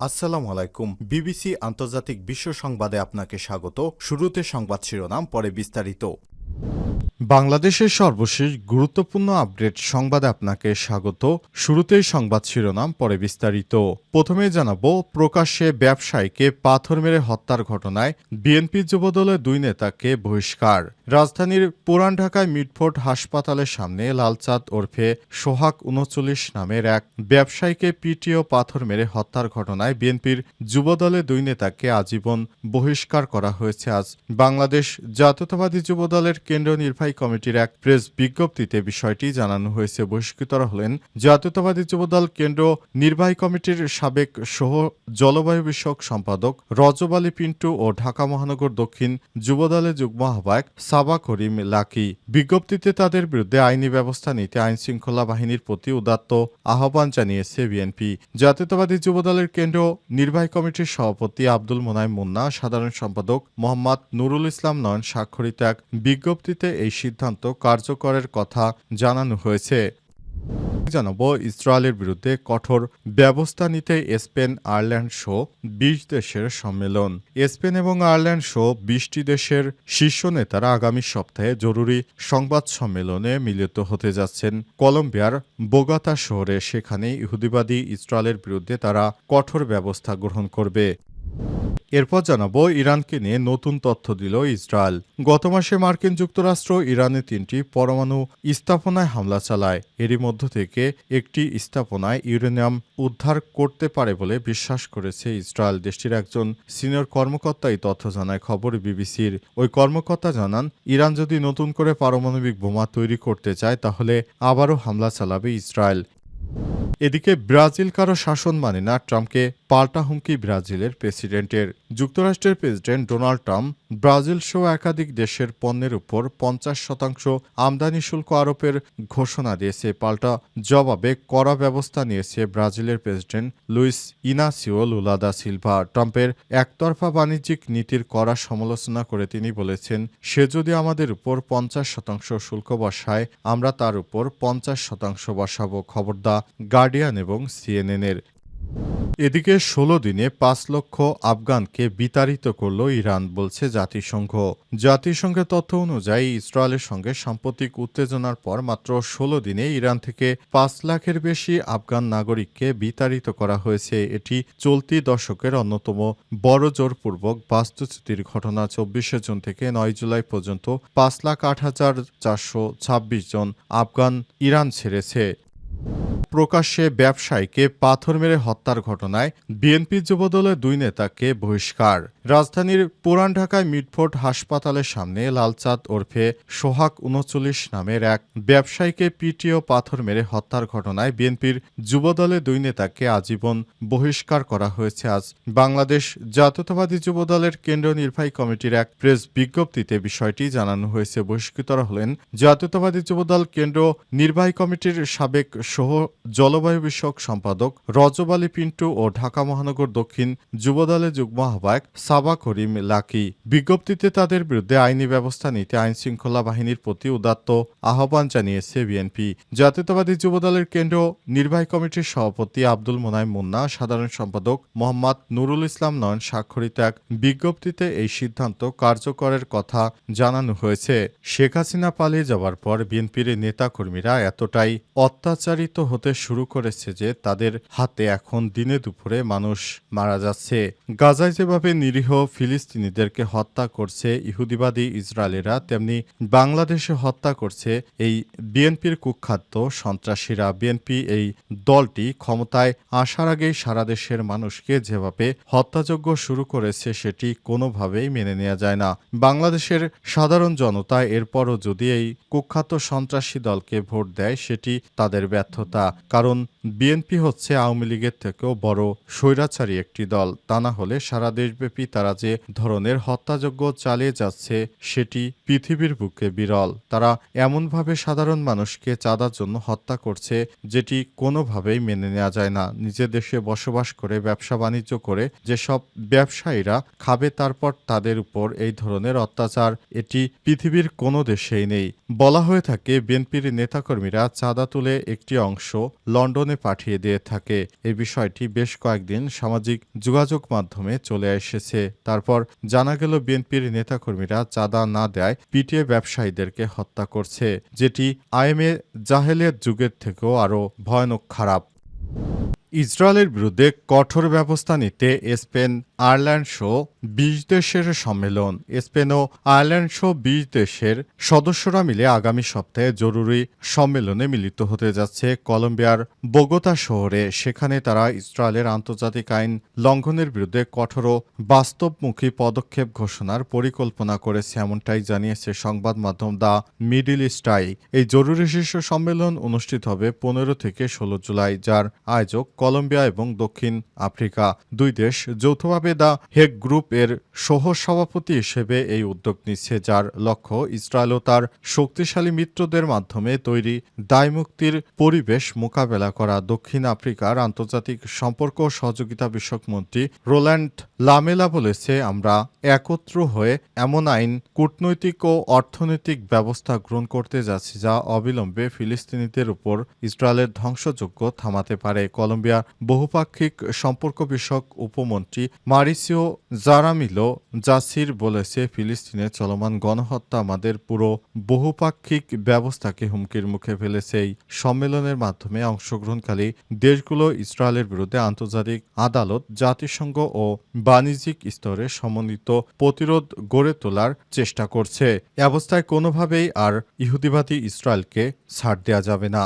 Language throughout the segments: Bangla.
আসসালামু আলাইকুম। বিবিসি আন্তর্জাতিক বিশ্ব সংবাদে আপনাকে স্বাগত। শুরুতে সংবাদ শিরোনাম, পরে বিস্তারিত। বাংলাদেশের সর্বশেষ গুরুত্বপূর্ণ আপডেট সংবাদে আপনাকে স্বাগত। শুরুতেই সংবাদ শিরোনাম, পরে বিস্তারিত। প্রথমে জানাব, প্রকাশ্যে ব্যবসায়ীকে পাথর মেরে হত্যার ঘটনায় বিএনপি যুবদলের দুই নেতাকে বহিষ্কার। রাজধানীর পুরান ঢাকায় মিটফোর্ড হাসপাতালের সামনে লালচাঁদ ওরফে সোহাগ উনচল্লিশ নামের এক ব্যবসায়ীকে পিটিও পাথর মেরে হত্যার ঘটনায় বিএনপির যুবদলের দুই নেতাকে আজীবন বহিষ্কার করা হয়েছে। আজ বাংলাদেশ জাতীয়তাবাদী যুবদলের কেন্দ্রীয় নির্বাহী কমিটির এক প্রেস বিজ্ঞপ্তিতে বিষয়টি জানানো হয়েছে। বহিষ্কৃতরা হলেন জাতীয়তাবাদী যুবদল কেন্দ্র নির্বাহী কমিটির সাবেক সহ জলবায়ু বিষয়ক সম্পাদক রজব আলী পিন্টু ও ঢাকা মহানগর দক্ষিণ যুবদলের যুগ্ম আহ্বায়ক সাবা করিম লাকি বিজ্ঞপ্তিতে তাদের বিরুদ্ধে আইনি ব্যবস্থা নিতে আইন শৃঙ্খলা বাহিনীর প্রতি উদাত্ত আহ্বান জানিয়েছে বিএনপি। জাতীয়তাবাদী যুবদলের কেন্দ্র নির্বাহী কমিটির সভাপতি আব্দুল মোনায় মুন্না, সাধারণ সম্পাদক মোহাম্মদ নুরুল ইসলাম নয়ন স্বাক্ষরিত এক বিজ্ঞপ্তিতে এই সিদ্ধান্ত কার্যকরের কথা জানানো হয়েছে। জানাব, ইসরায়েলের বিরুদ্ধে কঠোর ব্যবস্থা নিতে স্পেন, আয়ারল্যান্ড শো বিশ দেশের সম্মেলন। স্পেন এবং আয়ারল্যান্ড শো বিশটি দেশের শীর্ষ নেতারা আগামী সপ্তাহে জরুরি সংবাদ সম্মেলনে মিলিত হতে যাচ্ছেন। কলম্বিয়ার বোগাতা শহরে সেখানে ইহুদিবাদী ইসরায়েলের বিরুদ্ধে তারা কঠোর ব্যবস্থা গ্রহণ করবে। এরপর জানাব ইরানকে নিয়ে নতুন তথ্য দিল ইসরায়েল। গত মাসে মার্কিন যুক্তরাষ্ট্র ইরানে তিনটি পরমাণু স্থাপনায় হামলা চালায়। এরই মধ্য থেকে একটি স্থাপনায় ইউরেনিয়াম উদ্ধার করতে পারে বলে বিশ্বাস করেছে ইসরায়েল। দেশটির একজন সিনিয়র কর্মকর্তা এই তথ্য জানায় খবর বিবিসির। ওই কর্মকর্তা জানান, ইরান যদি নতুন করে পারমাণবিক বোমা তৈরি করতে চায়, তাহলে আবারও হামলা চালাবে ইসরায়েল। এদিকে ব্রাজিল কারও শাসন মানে না, ট্রাম্পকে পাল্টা হুমকি ব্রাজিলের প্রেসিডেন্টের। যুক্তরাষ্ট্রের প্রেসিডেন্ট ডোনাল্ড ট্রাম্প ব্রাজিল সহ একাধিক দেশের পণ্যের উপর পঞ্চাশ শতাংশ আমদানি শুল্ক আরোপের ঘোষণা দিয়েছে। পাল্টা জবাবে কড়া ব্যবস্থা নিয়েছে ব্রাজিলের president Luiz Inacio Lula da Silva. ট্রাম্পের একতরফা বাণিজ্যিক নীতির কড়া সমালোচনা করে তিনি বলেছেন, সে যদি আমাদের উপর পঞ্চাশ শতাংশ শুল্ক বসায়, আমরা তার উপর পঞ্চাশ শতাংশ বসাবো। খবরদা গার্ডিয়ান এবং সিএনএনের। এদিকে ষোলো দিনে পাঁচ লক্ষ আফগানকে বিতাড়িত করল ইরান বলছে জাতিসংঘ। জাতিসংঘের তথ্য অনুযায়ী ইসরায়েলের সঙ্গে সাম্প্রতিক উত্তেজনার পর মাত্র ষোলো দিনে ইরান থেকে পাঁচ লাখের বেশি আফগান নাগরিককে বিতাড়িত করা হয়েছে। এটি চলতি দশকের অন্যতম বড় জোরপূর্বক বাস্তুচ্যুতির ঘটনা। চব্বিশে জুন থেকে নয় জুলাই পর্যন্ত পাঁচ লাখ আট হাজার চারশো ছাব্বিশ জন আফগান ইরান ছেড়েছে। প্রকাশ্যে ব্যবসায়ীকে পাথর মেরে হত্যার ঘটনায় বিএনপি যুবদলের দুই নেতাকে বহিষ্কার। রাজধানীর পুরান ঢাকায় মিটফোর্ড হাসপাতালের সামনে লালচাঁদ ওরফে সোহাগ উনচল্লিশ নামের এক ব্যবসায়ীকে পিটিও পাথর মেরে হত্যার ঘটনায় বিএনপির যুবদলের দুই নেতাকে আজীবন বহিষ্কার করা হয়েছে। আজ বাংলাদেশ জাতীয়তাবাদী যুবদলের কেন্দ্রীয় নির্বাহী কমিটির এক প্রেস বিজ্ঞপ্তিতে বিষয়টি জানানো হয়েছে। বহিষ্কৃতরা হলেন জাতীয়তাবাদী যুবদল কেন্দ্র নির্বাহী কমিটির সাবেক সহ জলবায়ু বিষয়ক সম্পাদক রজব আলী পিন্টু ও ঢাকা মহানগর দক্ষিণ যুবদলের যুগ্ম আহ্বায়ক সাবা করিম লাকি বিজ্ঞপ্তিতে তাদের বিরুদ্ধে আইনি ব্যবস্থা নিতে আইন শৃঙ্খলা বাহিনীর প্রতি উদাত্ত আহ্বান জানিয়েছে বিএনপি। জাতীয়তাবাদী যুবদলের কেন্দ্র নির্বাহী কমিটির সভাপতি আব্দুল মোনাইম মুন্না, সাধারণ সম্পাদক মোহাম্মদ নুরুল ইসলাম নয়ন স্বাক্ষরিত এক বিজ্ঞপ্তিতে এই সিদ্ধান্ত কার্যকরের কথা জানানো হয়েছে। শেখ হাসিনা পালিয়ে যাওয়ার পর বিএনপির নেতাকর্মীরা এতটাই অত্যাচারিত হতে শুরু করেছে যে তাদের হাতে এখন দিনে দুপুরে মানুষ মারা যাচ্ছে। গাজায় যেভাবে নিরীহ ফিলিস্তিনিদেরকে হত্যা করছে, ইহুদিবাদী ইসরায়েলেরা, তেমনি বাংলাদেশে হত্যা করছে এই বিএনপির কুখ্যাত সন্ত্রাসীরা। বিএনপি এই দলটি ক্ষমতায় আসার আগেই সারা দেশের মানুষকে যেভাবে হত্যাযজ্ঞ শুরু করেছে, সেটি কোনোভাবেই মেনে নেওয়া যায় না। বাংলাদেশের সাধারণ জনতা এরপরও যদি এই কুখ্যাত সন্ত্রাসী দলকে ভোট দেয়, সেটি তাদের ব্যর্থতা। কারণ বিএনপি হচ্ছে আওয়ামী লীগের থেকেও বড় স্বৈরাচারী একটি দল। তা না হলে সারা দেশব্যাপী তারা যে ধরনের হত্যাযজ্ঞ চালিয়ে যাচ্ছে, সেটি পৃথিবীর বুকে বিরল। তারা এমনভাবে সাধারণ মানুষকে চাঁদার জন্য হত্যা করছে, যেটি কোনোভাবেই মেনে নেওয়া যায় না। নিজের দেশে বসবাস করে, ব্যবসা বাণিজ্য করে যেসব ব্যবসায়ীরা খাবে, তারপর তাদের উপর এই ধরনের অত্যাচার, এটি পৃথিবীর কোনো দেশেই নেই। বলা হয়ে থাকে, বিএনপির নেতাকর্মীরা চাঁদা তুলে একটি অংশ লন্ডনে পাঠিয়ে দিয়ে থাকে। এই বিষয়টি বেশ কয়েকদিন সামাজিক যোগাযোগ মাধ্যমে চলে এসেছে। তারপর জানা গেল, বিএনপির নেতাকর্মীরা চাঁদা না দেয় পিটিএ ব্যবসায়ীদেরকে হত্যা করছে, যেটি আইএমএ জাহেলের যুগের থেকেও আরও ভয়ানক খারাপ। ইসরায়েলের বিরুদ্ধে কঠোর ব্যবস্থা নিতে স্পেন আয়ারল্যান্ড সহ বিশ দেশের সম্মেলন। স্পেন ও আয়ারল্যান্ড সহ বিশ দেশের সদস্যরা মিলে আগামী সপ্তাহে জরুরি সম্মেলনে মিলিত হতে যাচ্ছে কলম্বিয়ার বোগোতা শহরে। সেখানে তারা ইসরায়েলের আন্তর্জাতিক আইন লঙ্ঘনের বিরুদ্ধে কঠোর ও বাস্তবমুখী পদক্ষেপ ঘোষণার পরিকল্পনা করেছে, এমনটাই জানিয়েছে সংবাদ মাধ্যম দ্য মিডিল ইস্টাই এই জরুরি শীর্ষ সম্মেলন অনুষ্ঠিত হবে পনেরো থেকে ষোলো জুলাই, যার আয়োজক কলম্বিয়া এবং দক্ষিণ আফ্রিকা। দুই দেশ যৌথভাবে দ্য হেগ গ্রুপ এর সহ সভাপতি হিসেবে এই উদ্যোগ নিচ্ছে, যার লক্ষ্য ইসরায়েল ও তার শক্তিশালী মিত্রদের মাধ্যমে তৈরি দায়মুক্তির পরিবেশ মোকাবেলা করা। দক্ষিণ আফ্রিকার আন্তর্জাতিক সম্পর্ক সহযোগিতা বিষয়ক মন্ত্রী রোল্যান্ড লামেলা বলেছে, আমরা একত্র হয়ে এমন আইন, কূটনৈতিক ও অর্থনৈতিক ব্যবস্থা গ্রহণ করতে যাচ্ছি যা অবিলম্বে ফিলিস্তিনিদের উপর ইসরায়েলের ধ্বংসযোগ্য থামাতে পারে। কলম্বিয়ার বহুপাক্ষিক সম্পর্ক বিষয়ক উপমন্ত্রী মারিসিও জারামিলো জাসির বলেছে, ফিলিস্তিনে চলমান গণহত্যা আমাদের পুরো বহুপাক্ষিক ব্যবস্থাকে হুমকির মুখে ফেলেছে। এই সম্মেলনের মাধ্যমে অংশগ্রহণকারী দেশগুলো ইসরায়েলের বিরুদ্ধে আন্তর্জাতিক আদালত, জাতিসংঘ ও বাণিজ্যিক স্তরে সমন্বিত প্রতিরোধ গড়ে তোলার চেষ্টা করছে। অবস্থায় কোনোভাবেই আর ইহুদিবাদী ইসরায়েলকে ছাড় দেওয়া যাবে না।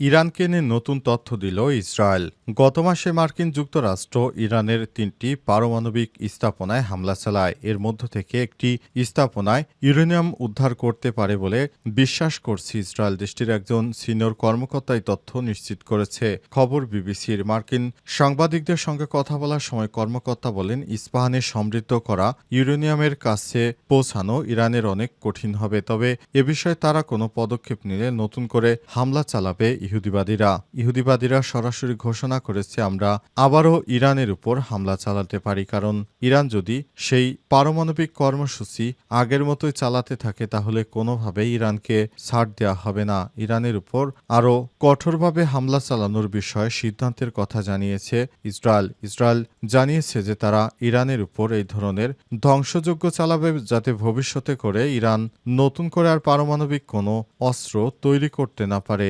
ইরানকে নিয়ে নতুন তথ্য দিল ইসরায়েল। গত মাসে মার্কিন যুক্তরাষ্ট্র ইরানের তিনটি পারমাণবিক স্থাপনায় হামলা চালায়। এর মধ্য থেকে একটি স্থাপনায় ইউরেনিয়াম উদ্ধার করতে পারে বলে বিশ্বাস করছে ইসরায়েল দেশটির একজন সিনিয়র কর্মকর্তাই তথ্য নিশ্চিত করেছে। খবর বিবিসির মার্কিন সাংবাদিকদের সঙ্গে কথা বলার সময় কর্মকর্তা বলেন, ইস্পাহানে সমৃদ্ধ করা ইউরেনিয়ামের কাছে পৌঁছানো ইরানের অনেক কঠিন হবে। তবে এ বিষয়ে তারা কোনো পদক্ষেপ নিলে নতুন করে হামলা চালাবে ইহুদিবাদীরা। ইহুদিবাদীরা সরাসরি ঘোষণা করেছে, আমরা আবারও ইরানের উপর হামলা চালাতে পারি। কারণ ইরান যদি সেই পারমাণবিক কর্মসূচি আগের মতোই চালাতে থাকে, তাহলে কোনোভাবেই ইরানকে ছাড় দেওয়া হবে না। ইরানের উপর আরও কঠোরভাবে হামলা চালানোর বিষয়ে সিদ্ধান্তের কথা জানিয়েছে ইসরায়েল। ইসরায়েল জানিয়েছে যে তারা ইরানের উপর এই ধরনের ধ্বংসযোগ্য চালাবে, যাতে ভবিষ্যতে করে ইরান নতুন করে আর পারমাণবিক কোনো অস্ত্র তৈরি করতে না পারে।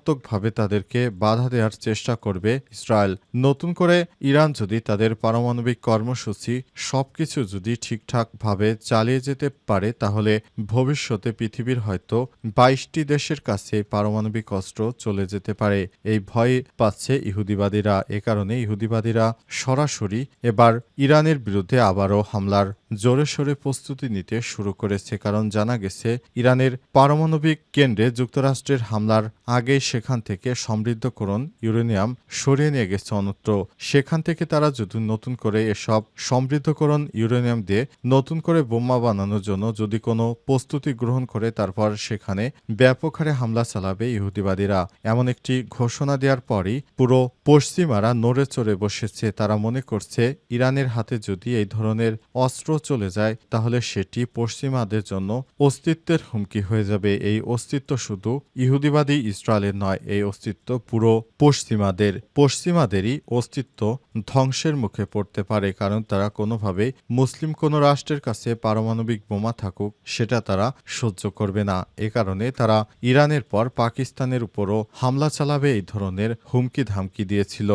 সর্বাত্মকভাবে তাদেরকে বাধা দেওয়ার চেষ্টা করবে ইসরায়েল। নতুন করে ইরান যদি তাদের পারমাণবিক কর্মসূচি সবকিছু যদি ঠিকঠাকভাবে চালিয়ে যেতে পারে, তাহলে ভবিষ্যতে পৃথিবীর হয়তো বাইশটি দেশের কাছে পারমাণবিক অস্ত্র চলে যেতে পারে। এই ভয় পাচ্ছে ইহুদিবাদীরা। এ কারণে ইহুদিবাদীরা সরাসরি এবার ইরানের বিরুদ্ধে আবারও হামলার জোরে সোরে প্রস্তুতি নিতে শুরু করেছে। কারণ জানা গেছে, ইরানের পারমাণবিক কেন্দ্রে যুক্তরাষ্ট্রের হামলার আগেই সেখান থেকে সমৃদ্ধকরণ, ইউরেনিয়াম সরিয়ে নিয়ে গেছে অন্যত্র। সেখান থেকে তারা যদি নতুন করে এসব সমৃদ্ধকরণ, ইউরেনিয়াম দিয়ে নতুন করে বোমা বানানোর জন্য যদি কোনো প্রস্তুতি গ্রহণ করে, তারপর সেখানে ব্যাপক হারে হামলা চালাবে ইহুদিবাদীরা। এমন একটি ঘোষণা দেওয়ার পরই পুরো পশ্চিমারা নড়ে চড়ে বসেছে। তারা মনে করছে, ইরানের হাতে যদি এই ধরনের অস্ত্র চলে যায়, তাহলে সেটি পশ্চিমাদের জন্য অস্তিত্বের হুমকি হয়ে যাবে। এই অস্তিত্ব শুধু ইহুদিবাদী ইসরায়েলের নয়, এই অস্তিত্ব পুরো পশ্চিমাদের, পশ্চিমাদেরই অস্তিত্ব ধ্বংসের মুখে পড়তে পারে, কারণ তারা কোনোভাবে মুসলিম কোনো রাষ্ট্রের কাছে পারমাণবিক বোমা থাকুক, সেটা তারা সহ্য করবে না। এ কারণে তারা ইরানের পর পাকিস্তানের উপরও হামলা চালাবে এই ধরনের হুমকি ধামকি দিয়েছিল।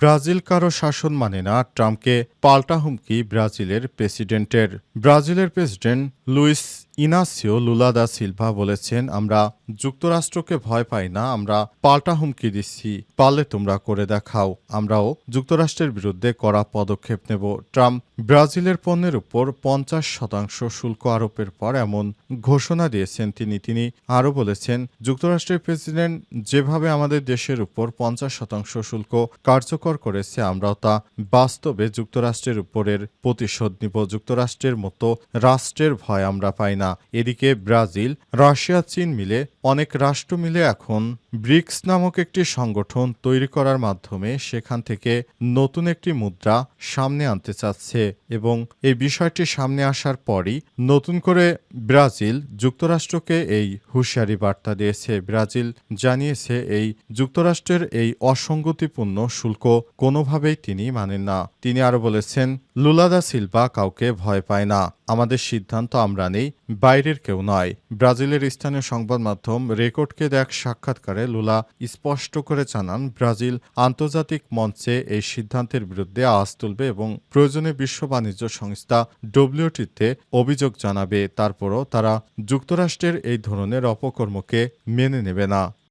ব্রাজিল কারও শাসন মানে না, ট্রাম্পকে পাল্টা হুমকি ব্রাজিলের প্রেসিডেন্টের। ব্রাজিলের president Luiz Inacio Lula da Silva বলেছেন, আমরা যুক্তরাষ্ট্রকে ভয় পাই না, আমরা পাল্টা হুমকি দিচ্ছি, পারলে তোমরা করে দেখাও। আমরাও যুক্তরাষ্ট্রের বিরুদ্ধে কড়া পদক্ষেপ নেব। ট্রাম্প, ব্রাজিলের পণ্যের উপর পঞ্চাশ শতাংশ শুল্ক আরোপের পর এমন ঘোষণা দিয়েছেন তিনি। তিনি আরও বলেছেন, যুক্তরাষ্ট্রের প্রেসিডেন্ট যেভাবে আমাদের দেশের উপর পঞ্চাশ শতাংশ শুল্ক কার্যকর করেছে, আমরাও তা বাস্তবে যুক্তরাষ্ট্রের উপরের প্রতিশোধ নিব। যুক্তরাষ্ট্রের মতো রাষ্ট্রের ভয় আমরা পাই না। এদিকে ব্রাজিল রাশিয়া চীন মিলে অনেক রাষ্ট্র মিলে এখন ব্রিক্স নামক একটি সংগঠন তৈরি করার মাধ্যমে সেখান থেকে নতুন একটি মুদ্রা সামনে আনতে চাচ্ছে এবং এই বিষয়টি সামনে আসার পরই নতুন করে ব্রাজিল যুক্তরাষ্ট্রকে এই হুঁশিয়ারি বার্তা দিয়েছে। ব্রাজিল জানিয়েছে এই যুক্তরাষ্ট্রের এই অসঙ্গতিপূর্ণ শুল্ক কোনোভাবেই তিনি মানেন না। তিনি আরও বলেছেন লুলাদা সিলভা কাউকে ভয় পায় না। আমাদের সিদ্ধান্ত আমরা নেই, বাইরের কেউ নয়। ব্রাজিলের স্থানীয় সংবাদ মাধ্যম রেকর্ডকে দেখ সাক্ষাৎকারে লুলা স্পষ্ট করে জানান, ব্রাজিল আন্তর্জাতিক মঞ্চে এই সিদ্ধান্তের বিরুদ্ধে আওয়াজ তুলবে এবং প্রয়োজনে বিশ্ব বাণিজ্য সংস্থা ডব্লিউটিতে অভিযোগ জানাবে। তারপরও তারা যুক্তরাষ্ট্রের এই ধরনের অপকর্মকে মেনে নেবে না।